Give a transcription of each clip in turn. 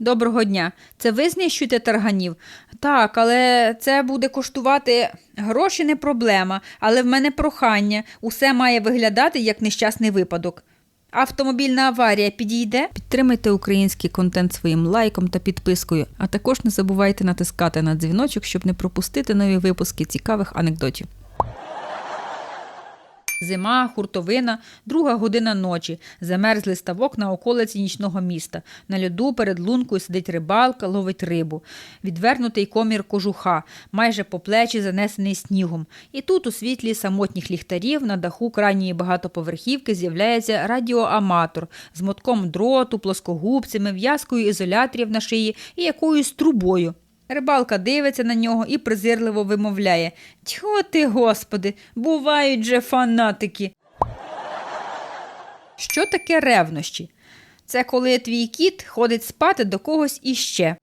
Доброго дня. Це ви знищуєте тарганів? Так, але це буде коштувати гроші не проблема, але в мене прохання. Усе має виглядати як нещасний випадок. Автомобільна аварія підійде? Підтримайте український контент своїм лайком та підпискою, а також не забувайте натискати на дзвіночок, щоб не пропустити нові випуски цікавих анекдотів. Зима, хуртовина, друга година ночі. Замерзлий ставок на околиці нічного міста. На льоду перед лункою сидить рибалка, ловить рибу. Відвернутий комір кожуха, майже по плечі занесений снігом. І тут у світлі самотніх ліхтарів на даху крайньої багатоповерхівки з'являється радіоаматор з мотком дроту, плоскогубцями, в'язкою ізоляторів на шиї і якоюсь трубою. Рибалка дивиться на нього і презирливо вимовляє Тьхо ти, господи, бувають же фанатики. Що таке ревнощі? Це коли твій кіт ходить спати до когось іще.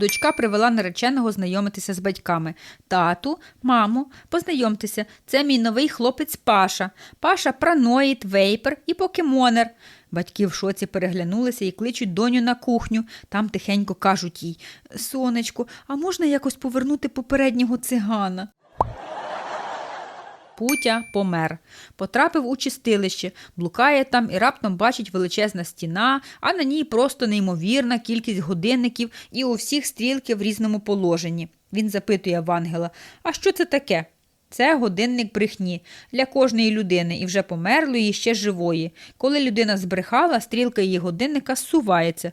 Дочка привела нареченого знайомитися з батьками. Тату, мамо, познайомтеся, це мій новий хлопець Паша. Паша праноїд, вейпер і покемонер. Батьки в шоці переглянулися і кличуть доню на кухню. Там тихенько кажуть їй Сонечко, а можна якось повернути попереднього цигана? Путя помер. Потрапив у чистилище, блукає там і раптом бачить величезна стіна, а на ній просто неймовірна кількість годинників і у всіх стрілки в різному положенні. Він запитує в ангела: А що це таке? Це годинник брехні для кожної людини і вже померлої, і ще живої. Коли людина збрехала, стрілка її годинника зсувається.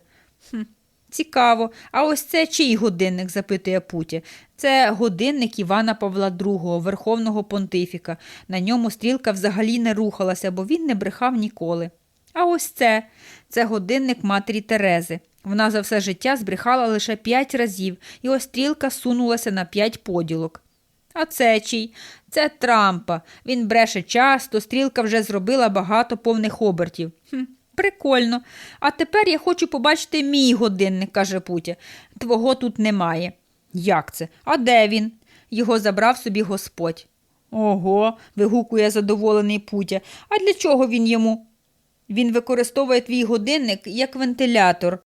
Хм, Цікаво. А ось це чий годинник? запитує Путя. Це годинник Івана Павла II, верховного понтифіка. На ньому стрілка взагалі не рухалася, бо він не брехав ніколи. А ось це це годинник матері Терези. Вона за все життя збрехала лише п'ять разів, і ось стрілка сунулася на п'ять поділок. А це чий? Це Трампа. Він бреше часто, стрілка вже зробила багато повних обертів. Хм, прикольно. А тепер я хочу побачити мій годинник, каже Путя. Твого тут немає. Як це? А де він? Його забрав собі господь. Ого, вигукує задоволений Путя. А для чого він йому? Він використовує твій годинник як вентилятор.